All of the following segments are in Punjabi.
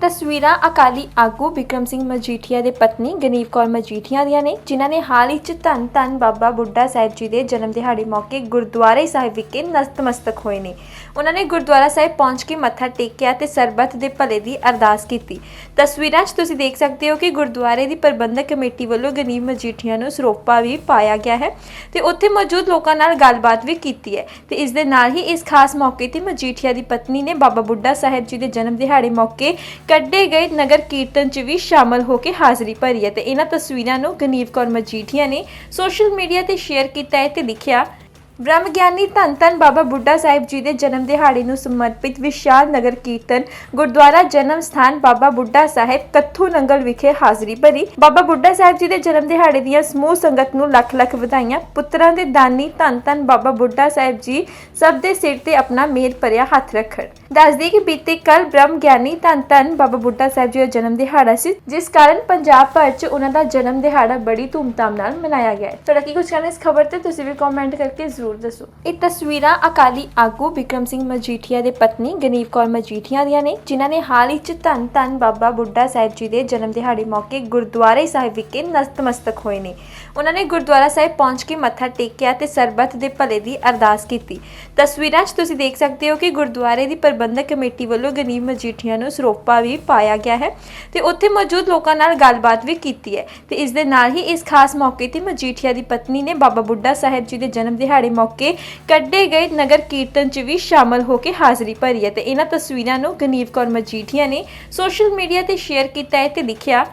ਤਸਵੀਰਾਂ ਅਕਾਲੀ ਆਗੂ ਵਿਕਰਮ ਸਿੰਘ ਮਜੀਠੀਆ ਦੇ ਪਤਨੀ ਗਨੀਵ ਕੌਰ ਮਜੀਠੀਆ ਦੀਆਂ ਨੇ, ਜਿਨ੍ਹਾਂ ਨੇ ਹਾਲ ਹੀ ਚ ਧੰਨ ਧੰਨ ਬਾਬਾ ਬੁੱਢਾ ਸਾਹਿਬ ਜੀ ਦੇ ਜਨਮ ਦਿਹਾੜੇ ਮੌਕੇ ਗੁਰਦੁਆਰੇ ਸਾਹਿਬ ਵਿਖੇ ਨਤਮਸਤਕ ਹੋਏ ਨੇ। ਉਹਨਾਂ ਨੇ ਗੁਰਦੁਆਰਾ ਸਾਹਿਬ ਪਹੁੰਚ ਕੇ ਮੱਥਾ ਟੇਕਿਆ ਤੇ ਸਰਬੱਤ ਦੇ ਭਲੇ ਦੀ ਅਰਦਾਸ ਕੀਤੀ। ਤਸਵੀਰਾਂ 'ਚ ਤੁਸੀਂ ਦੇਖ ਸਕਦੇ ਹੋ ਕਿ ਗੁਰਦੁਆਰੇ ਦੀ ਪ੍ਰਬੰਧਕ ਕਮੇਟੀ ਵੱਲੋਂ ਗਨੀਵ ਮਜੀਠੀਆ ਨੂੰ ਸਰੋਪਾ ਵੀ ਪਾਇਆ ਗਿਆ ਹੈ ਤੇ ਉੱਥੇ ਮੌਜੂਦ ਲੋਕਾਂ ਨਾਲ ਗੱਲਬਾਤ ਵੀ ਕੀਤੀ ਹੈ ਤੇ ਇਸ ਦੇ ਨਾਲ ਹੀ ਇਸ ਖਾਸ ਮੌਕੇ ਤੇ ਮਜੀਠੀਆ ਦੀ ਪਤਨੀ ਨੇ ਬਾਬਾ ਬੁੱਢਾ ਸਾਹਿਬ ਜੀ ਦੇ ਜਨਮ ਦਿਹਾੜੇ ਮੌਕੇ ਕੱਢੇ ਗਏ ਨਗਰ ਕੀਰਤਨ 'ਚ ਵੀ ਸ਼ਾਮਲ ਹੋ ਕੇ ਹਾਜ਼ਰੀ ਭਰੀ ਹੈ ਤੇ ਇਹਨਾਂ ਤਸਵੀਰਾਂ ਨੂੰ ਗਨੀਵ ਕੌਰ ਮਜੀਠੀਆ ਨੇ ਸੋਸ਼ਲ ਮੀਡੀਆ ਤੇ ਸ਼ੇਅਰ ਕੀਤਾ ਹੈ ਤੇ ਲਿਖਿਆ ਬ੍ਰਹਮ ਗਿਆਨੀ ਧੰਨ ਧੰਨ ਬਾਬਾ ਬੁੱਢਾ ਸਾਹਿਬ ਜੀ ਦੇ ਜਨਮ ਦਿਹਾੜੇ ਨੂੰ ਸਮਰਪਿਤ ਵਿਸ਼ਾਲ ਨਗਰ ਕੀਰਤਨ ਗੁਰਦੁਆਰਾ ਜਨਮ ਸਥਾਨ ਬਾਬਾ ਬੁੱਢਾ ਸਾਹਿਬ ਕੱਥੂ ਨੰਗਲ ਵਿਖੇ ਹਾਜ਼ਰੀ ਭਰੀ। ਬਾਬਾ ਬੁੱਢਾ ਸਾਹਿਬ ਜੀ ਦੇ ਜਨਮ ਦਿਹਾੜੇ ਦੀਆਂ ਸਮੂਹ ਸੰਗਤ ਨੂੰ ਲੱਖ ਲੱਖ ਵਧਾਈਆਂ, ਪੁੱਤਰਾਂ ਦੇ ਦਾਨੀ ਧੰਨ ਧੰਨ ਬਾਬਾ ਬੁੱਢਾ ਸਾਹਿਬ ਜੀ ਸਭ ਦੇ ਸਿਰ ਤੇ ਆਪਣਾ ਮੇਰ ਭਰਿਆ ਹੱਥ ਰੱਖਣ। ਦੱਸਦੀ ਕਿ ਬੀਤੇ ਕੱਲ ਬ੍ਰਹਮ ਗਿਆਨੀ ਧੰਨ ਧੰਨ ਬਾਬਾ ਬੁੱਢਾ ਸਾਹਿਬ ਜੀ ਦਾ ਜਨਮ ਦਿਹਾੜਾ ਸੀ, ਜਿਸ ਕਾਰਨ ਪੰਜਾਬ ਭਰ 'ਚ ਉਹਨਾਂ ਦਾ ਜਨਮ ਦਿਹਾੜਾ ਬੜੀ ਧੂਮਧਾਮ ਨਾਲ ਮਨਾਇਆ ਗਿਆ ਹੈ। ਤੁਹਾਡਾ ਕੀ ਕੁਝ ਕਹਿਣਾ ਇਸ ਖਬਰ ਤੇ, ਤੁਸੀਂ ਵੀ ਕਮੈਂਟ ਕਰਕੇ ਜ਼ਰੂਰ ਦੱਸੋ। ਇਹ ਤਸਵੀਰਾਂ ਅਕਾਲੀ ਆਗੂ ਵਿਕਰਮ ਸਿੰਘ ਮਜੀਠੀਆ ਦੇ ਪਤਨੀ ਗਨੀਵ ਕੌਰ ਮਜੀਠੀਆ ਦੀਆਂ ਨੇ, ਜਿਨ੍ਹਾਂ ਨੇ ਹਾਲ ਹੀ 'ਚ ਧੰਨ ਧੰਨ ਬਾਬਾ ਬੁੱਢਾ ਸਾਹਿਬ ਜੀ ਦੇ ਜਨਮ ਦਿਹਾੜੇ ਮੌਕੇ ਗੁਰਦੁਆਰੇ ਸਾਹਿਬ ਵਿਖੇ ਨਤਮਸਤਕ ਹੋਏ ਨੇ। ਉਹਨਾਂ ਨੇ ਗੁਰਦੁਆਰਾ ਸਾਹਿਬ ਪਹੁੰਚ ਕੇ ਮੱਥਾ ਟੇਕਿਆ ਤੇ ਸਰਬੱਤ ਦੇ ਭਲੇ ਦੀ ਅਰਦਾਸ ਕੀਤੀ। ਤਸਵੀਰਾਂ 'ਚ ਤੁਸੀਂ ਦੇਖ ਸਕਦੇ ਹੋ ਕਿ ਗੁਰਦੁਆਰੇ ਦੀ ਪ੍ਰਬੰਧਕ ਕਮੇਟੀ ਵੱਲੋਂ ਗਨੀਮ ਮਜੀਠੀਆ ਨੂੰ ਸਰੋਪਾ ਵੀ ਪਾਇਆ ਗਿਆ ਹੈ ਤੇ ਉੱਥੇ ਮੌਜੂਦ ਲੋਕਾਂ ਨਾਲ ਗੱਲਬਾਤ ਵੀ ਕੀਤੀ ਹੈ ਤੇ ਇਸ ਦੇ ਨਾਲ ਹੀ ਇਸ ਖਾਸ ਮੌਕੇ ਤੇ ਮਜੀਠੀਆ ਦੀ ਪਤਨੀ ਨੇ ਬਾਬਾ ਬੁੱਢਾ ਸਾਹਿਬ ਜੀ ਦੇ ਜਨਮ ਦਿਹਾੜੇ ਮੌਕੇ ਕੱਢੇ ਗਏ ਨਗਰ ਕੀਰਤਨ 'ਚ ਵੀ ਸ਼ਾਮਲ ਹੋ ਕੇ ਹਾਜ਼ਰੀ ਭਰੀ ਹੈ ਤੇ ਇਹਨਾਂ ਤਸਵੀਰਾਂ ਨੂੰ ਗਨੀਵ ਕੌਰ ਮਜੀਠੀਆ ਨੇ ਸੋਸ਼ਲ ਮੀਡੀਆ ਤੇ ਸ਼ੇਅਰ ਕੀਤਾ ਹੈ ਤੇ ਲਿਖਿਆ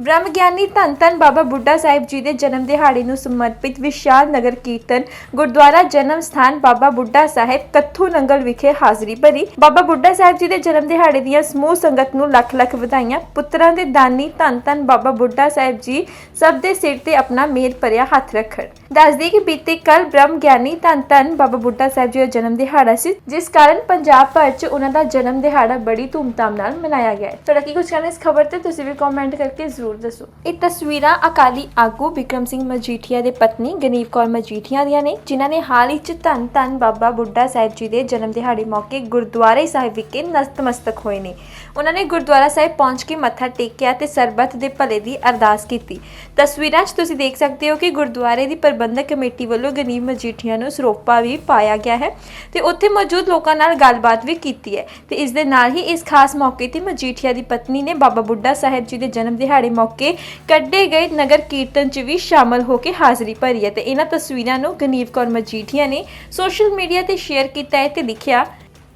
ਬ੍ਰਹਮ ਗਿਆਨੀ ਧੰਨ ਧੰਨ ਬਾਬਾ ਬੁੱਢਾ ਸਾਹਿਬ ਜੀ ਦੇ ਜਨਮ ਦਿਹਾੜੇ ਨੂੰ ਸਮਰਪਿਤ ਵਿਸ਼ਾਲ ਨਗਰ ਕੀਰਤਨ ਗੁਰਦੁਆਰਾ ਜਨਮ ਸਥਾਨ ਬਾਬਾ ਬੁੱਢਾ ਸਾਹਿਬ ਕੱਥੂ ਨੰਗਲ ਵਿਖੇ ਹਾਜ਼ਰੀ ਭਰੀ। ਬਾਬਾ ਬੁੱਢਾ ਸਾਹਿਬ ਜੀ ਦੇ ਜਨਮ ਦਿਹਾੜੇ ਦੀਆਂ ਸਮੂਹ ਸੰਗਤ ਨੂੰ ਲੱਖ ਲੱਖ ਵਧਾਈਆਂ, ਪੁੱਤਰਾਂ ਦੇ ਦਾਨੀ ਧੰਨ ਧੰਨ ਬਾਬਾ ਬੁੱਢਾ ਸਾਹਿਬ ਜੀ ਸਭ ਦੇ ਸਿਰ ਤੇ ਆਪਣਾ ਮੇਰ ਭਰਿਆ ਹੱਥ ਰੱਖਣ। ਦੱਸਦੀ ਕਿ ਬੀਤੇ ਕੱਲ ਬ੍ਰਹਮ ਗਿਆਨੀ ਧੰਨ ਧੰਨ ਬਾਬਾ ਬੁੱਢਾ ਸਾਹਿਬ ਜੀ ਦਾ ਜਨਮ ਦਿਹਾੜਾ ਸੀ, ਜਿਸ ਕਾਰਨ ਪੰਜਾਬ ਭਰ 'ਚ ਉਹਨਾਂ ਦਾ ਜਨਮ ਦਿਹਾੜਾ ਬੜੀ ਧੂਮਧਾਮ ਨਾਲ ਮਨਾਇਆ ਗਿਆ ਹੈ। ਤੁਹਾਡਾ ਕੀ ਕੁਝ ਕਹਿਣਾ ਇਸ ਖਬਰ ਤੇ, ਤੁਸੀਂ ਵੀ ਕਮੈਂਟ ਕਰਕੇ ਜ਼ਰੂਰ ਦੱਸੋ। ਇਹ ਤਸਵੀਰਾਂ ਅਕਾਲੀ ਆਗੂ ਵਿਕਰਮ ਸਿੰਘ ਮਜੀਠੀਆ ਦੇ ਪਤਨੀ ਗਨੀਵ ਕੌਰ ਮਜੀਠੀਆ ਦੀਆਂ ਨੇ, ਜਿਨ੍ਹਾਂ ਨੇ ਹਾਲ ਹੀ 'ਚ ਧੰਨ ਧੰਨ ਬਾਬਾ ਬੁੱਢਾ ਸਾਹਿਬ ਜੀ ਦੇ ਜਨਮ ਦਿਹਾੜੇ ਮੌਕੇ ਗੁਰਦੁਆਰੇ ਸਾਹਿਬ ਵਿਖੇ ਨਤਮਸਤਕ ਹੋਏ ਨੇ। ਉਹਨਾਂ ਨੇ ਗੁਰਦੁਆਰਾ ਸਾਹਿਬ ਪਹੁੰਚ ਕੇ ਮੱਥਾ ਟੇਕਿਆ ਤੇ ਸਰਬੱਤ ਦੇ ਭਲੇ ਦੀ ਅਰਦਾਸ ਕੀਤੀ। ਤਸਵੀਰਾਂ 'ਚ ਤੁਸੀਂ ਦੇਖ ਸਕਦੇ ਹੋ ਕਿ ਗੁਰਦੁਆਰੇ ਦੀ ਪ੍ਰਬੰਧਕ ਕਮੇਟੀ ਵੱਲੋਂ ਗਨੀਮ ਮਜੀਠੀਆ ਨੂੰ ਸਰੋਪਾ ਵੀ ਪਾਇਆ ਗਿਆ ਹੈ ਤੇ ਉੱਥੇ ਮੌਜੂਦ ਲੋਕਾਂ ਨਾਲ ਗੱਲਬਾਤ ਵੀ ਕੀਤੀ ਹੈ ਤੇ ਇਸ ਦੇ ਨਾਲ ਹੀ ਇਸ ਖਾਸ ਮੌਕੇ ਤੇ ਮਜੀਠੀਆ ਦੀ ਪਤਨੀ ਨੇ ਬਾਬਾ ਬੁੱਢਾ ਸਾਹਿਬ ਜੀ ਦੇ ਜਨਮ ਦਿਹਾੜੇ ਮੌਕੇ ਕੱਢੇ ਗਏ ਨਗਰ ਕੀਰਤਨ 'ਚ ਵੀ ਸ਼ਾਮਲ ਹੋ ਕੇ ਹਾਜ਼ਰੀ ਭਰੀ ਹੈ ਤੇ ਇਹਨਾਂ ਤਸਵੀਰਾਂ ਨੂੰ ਗਨੀਵ ਕੌਰ ਮਜੀਠੀਆ ਨੇ ਸੋਸ਼ਲ ਮੀਡੀਆ ਤੇ ਸ਼ੇਅਰ ਕੀਤਾ ਹੈ ਤੇ ਲਿਖਿਆ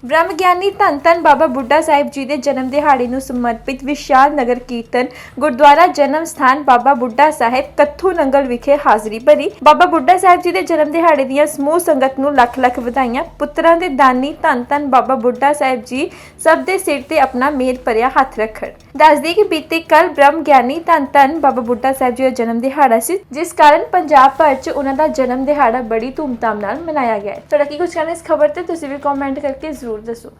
ਬ੍ਰਹਮ ਗਿਆਨੀ ਧੰਨ ਧੰਨ ਬਾਬਾ ਬੁੱਢਾ ਸਾਹਿਬ ਜੀ ਦੇ ਜਨਮ ਦਿਹਾੜੇ ਨੂੰ ਸਮਰਪਿਤ ਵਿਸ਼ਾਲ ਨਗਰ ਕੀਰਤਨ ਗੁਰਦੁਆਰਾ ਜਨਮ ਸਥਾਨ ਬਾਬਾ ਬੁੱਢਾ ਸਾਹਿਬ ਕੱਥੂ ਨੰਗਲ ਵਿਖੇ ਹਾਜ਼ਰੀ ਭਰੀ। ਬਾਬਾ ਬੁੱਢਾ ਸਾਹਿਬ ਜੀ ਦੇ ਜਨਮ ਦਿਹਾੜੇ ਦੀਆਂ ਸਮੂਹ ਸੰਗਤ ਨੂੰ ਲੱਖ ਲੱਖ ਵਧਾਈਆਂ, ਪੁੱਤਰਾਂ ਦੇ ਦਾਨੀ ਧੰਨ ਧੰਨ ਬਾਬਾ ਬੁੱਢਾ ਸਾਹਿਬ ਜੀ ਸਭ ਦੇ ਸਿਰ ਤੇ ਆਪਣਾ ਮੇਰ ਭਰਿਆ ਹੱਥ ਰੱਖਣ। ਦੱਸਦੀ ਕਿ ਬੀਤੇ ਕੱਲ ਬ੍ਰਹਮ ਗਿਆਨੀ ਧੰਨ ਧੰਨ ਬਾਬਾ ਬੁੱਢਾ ਸਾਹਿਬ ਜੀ ਦਾ ਜਨਮ ਦਿਹਾੜਾ ਸੀ, ਜਿਸ ਕਾਰਨ ਪੰਜਾਬ ਭਰ 'ਚ ਉਹਨਾਂ ਦਾ ਜਨਮ ਦਿਹਾੜਾ ਬੜੀ ਧੂਮਧਾਮ ਨਾਲ ਮਨਾਇਆ ਗਿਆ ਹੈ। ਤੁਹਾਡਾ ਕੀ ਕੁਝ ਕਹਿਣਾ ਇਸ ਖਬਰ ਤੇ, ਤੁਸੀਂ ਵੀ ਕਮੈਂਟ ਕਰਕੇ ਜ਼ਰੂਰ ਦੱਸੋ